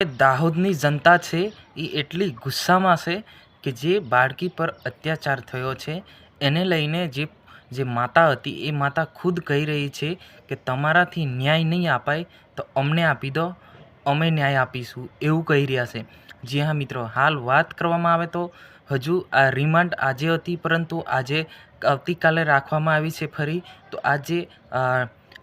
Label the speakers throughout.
Speaker 1: દાહોદની જનતા છે એ એટલી ગુસ્સામાં છે કે જે બાળકી પર અત્યાચાર થયો છે, એને લઈને જે જે માતા હતી, એ માતા ખુદ કહી રહી છે કે તમારાથી ન્યાય નહીં અપાય તો અમને આપી દો, અમે ન્યાય આપીશું, એવું કહી રહ્યા છે. જી હા મિત્રો, હાલ વાત કરવામાં આવે તો હજુ આ રિમાન્ડ આજે હતી પરંતુ આજે આવતીકાલે રાખવામાં આવી છે ફરી. તો આજે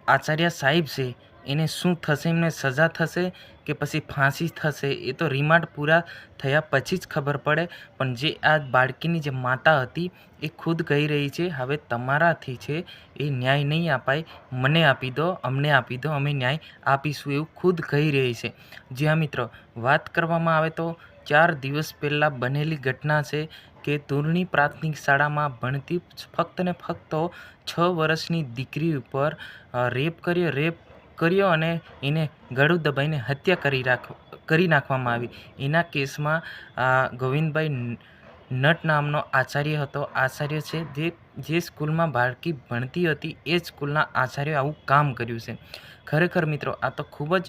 Speaker 1: આચાર્ય સાહેબ છે એને શું થશે એમને સજા થશે કે પછી ફાંસી થશે એ તો રિમાન્ડ પૂરા થયા પછી જ ખબર પડે પણ જે આ બાળકીની જે માતા હતી એ ખુદ કહી રહી છે હવે તમારાથી છે એ ન્યાય નહીં અપાય મને આપી દો અમને આપી દો અમે ન્યાય આપીશું એવું ખુદ કહી રહી છે જ્યાં મિત્રો વાત કરવામાં આવે તો ચાર દિવસ પહેલાં બનેલી ઘટના છે કે તુરણી પ્રાથમિક શાળામાં ભણતી ફક્ત ને ફક્ત છ વર્ષની દીકરી ઉપર રેપ કર્યો. રેપ કર્યો અને એને ગળું દબાઈને હત્યા કરી રાખ, કરી નાખવામાં આવી. એના કેસમાં ગોવિંદભાઈ નટ નામનો આચાર્ય હતો. આચાર્ય છે જે જે સ્કૂલમાં બાળકી ભણતી હતી, એ જ સ્કૂલના આચાર્ય આવું કામ કર્યું છે. ખરેખર મિત્રો, આ તો ખૂબ જ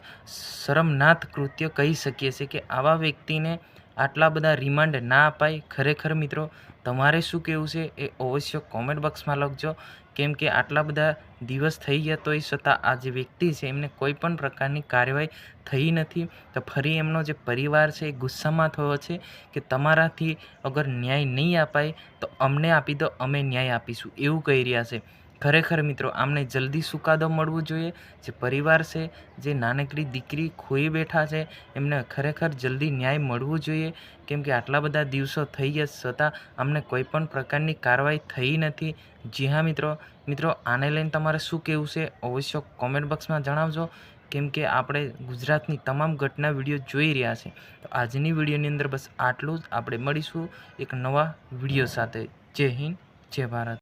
Speaker 1: શરમનાથ કૃત્ય કહી શકીએ છીએ કે આવા વ્યક્તિને આટલા બધા રિમાન્ડ ના અપાય? ખરેખર મિત્રો, તમારે શું કહેવું છે એ અવશ્ય કોમેન્ટ બોક્સમાં લખજો. કેમ કે આટલા બધા દિવસ થઈ ગયા તોય છતાં આ જે વ્યક્તિ છે એમને કોઈ પણ પ્રકારની કાર્યવાહી થઈ નથી. તો ફરી એમનો જે પરિવાર છે એ ગુસ્સામાં થયો છે કે તમારાથી અગર ન્યાય નહીં અપાય તો અમને આપી દો, અમે ન્યાય આપીશું. એવું કહી રહ્યા છે. ખરેખર મિત્રો, આમને જલ્દી ચુકાદો મળવો જોઈએ. જે પરિવાર છે, જે નાનકડી દીકરી ખોઈ બેઠા છે, એમને ખરેખર જલ્દી ન્યાય મળવું જોઈએ. કેમ કે આટલા બધા દિવસો થઈ ગયા છતાં અમને કોઈ પણ પ્રકારની કાર્યવાહી થઈ નથી. જી હા મિત્રો. મિત્રો, આને લઈને તમારે શું કહેવું છે? અવશ્ય કોમેન્ટ બોક્સમાં જણાવજો. કેમ કે આપણે ગુજરાતની તમામ ઘટના વીડિયો જોઈ રહ્યા છે. તો આજની વિડીયોની અંદર બસ આટલું જ. આપણે મળીશું એક નવા વીડિયો સાથે. જય હિન્દ, જય ભારત.